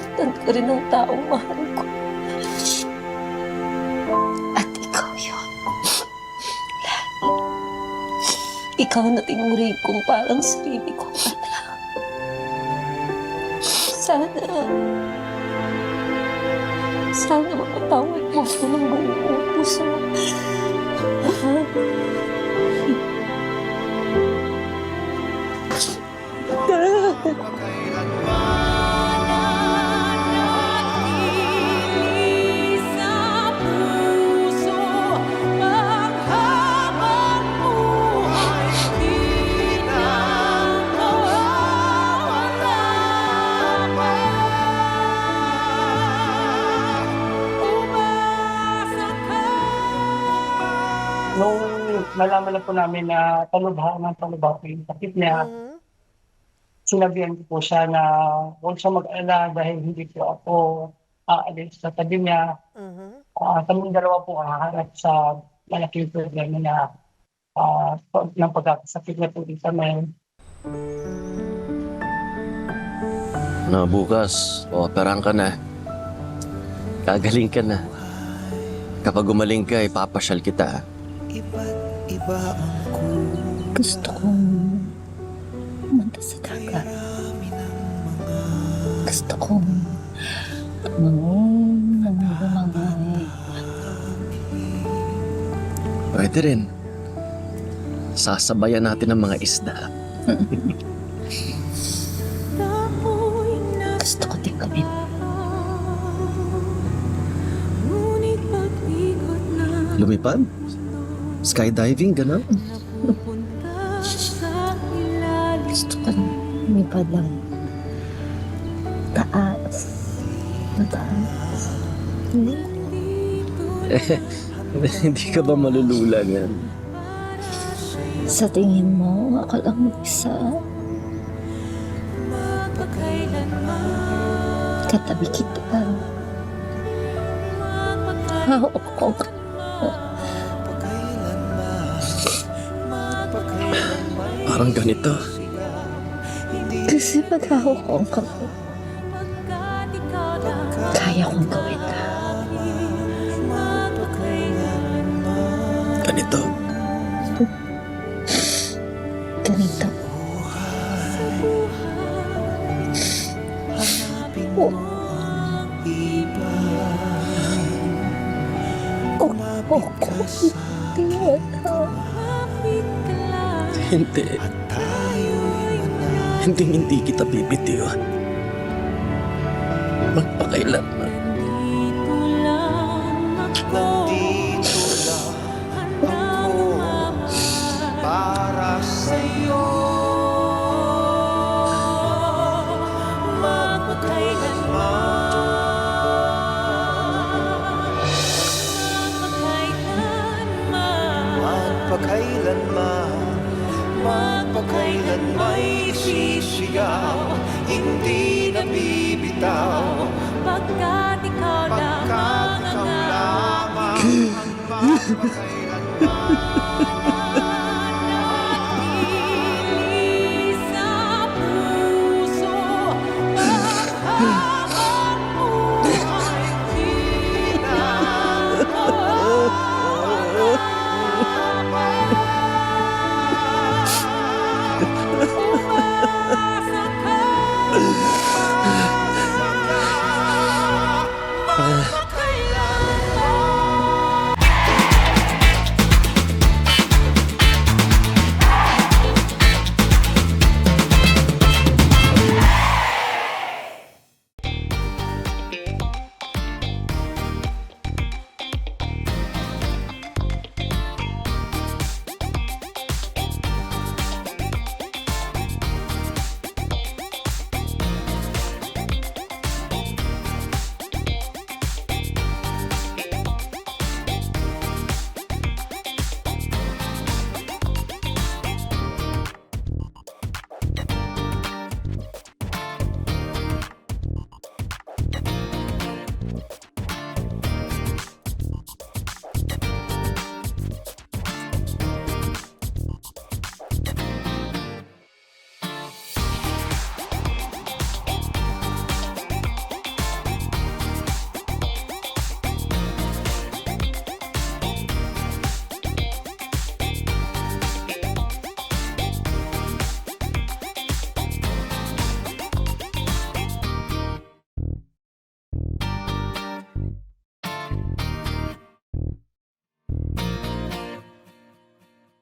nasasaktan ka rin ng taong mahal ko. At ikaw yun. Lagi. Ikaw na tinuring kong parang sarili kong anak. Sana, sana mapatawad mo ko ng buong puso. Nung nalaman na po namin na talubha ng talubha po yung sakit niya, Mhm. sinabihan ko po siya na huwag siya mag-alala dahil hindi po ako aalis sa tabi niya. Mhm. Uh, kaming dalawa po haharap sa malaking problema na uh, ng pagkakasakit na po sa men. Na bukas, operahan ka na. Gagaling ka na. Kapag gumaling ka, ipapasyal kita. Gusto kong pumunta sa dagat. Gusto kong tumangon ng bumangoy. Pwede rin. Sasabayan natin ang mga isda. Gusto ko din gawin. Lumipad? Skydiving, gano'n? Gusto ko rin lumipad lang. Taas. Mataas. Hindi. Hindi ka ba malulula yan? Sa tingin mo, ako lang mag-isa. Katabi kita. Hawak ko ka. Parang ganito. Kasi hawak ko ka, kaya kong gawin na. Ganito. Ganito. Oh. Oh, oh, oh, Hindi. Hindi hindi kita bibitiwan. Magpakailanman. para sa'yo Magpakailanman Magpakailan may sisigaw Hindi na bibitaw Pagkat ikaw lang Pagkat ang ikaw ang lamang ang magpakailanman 嗯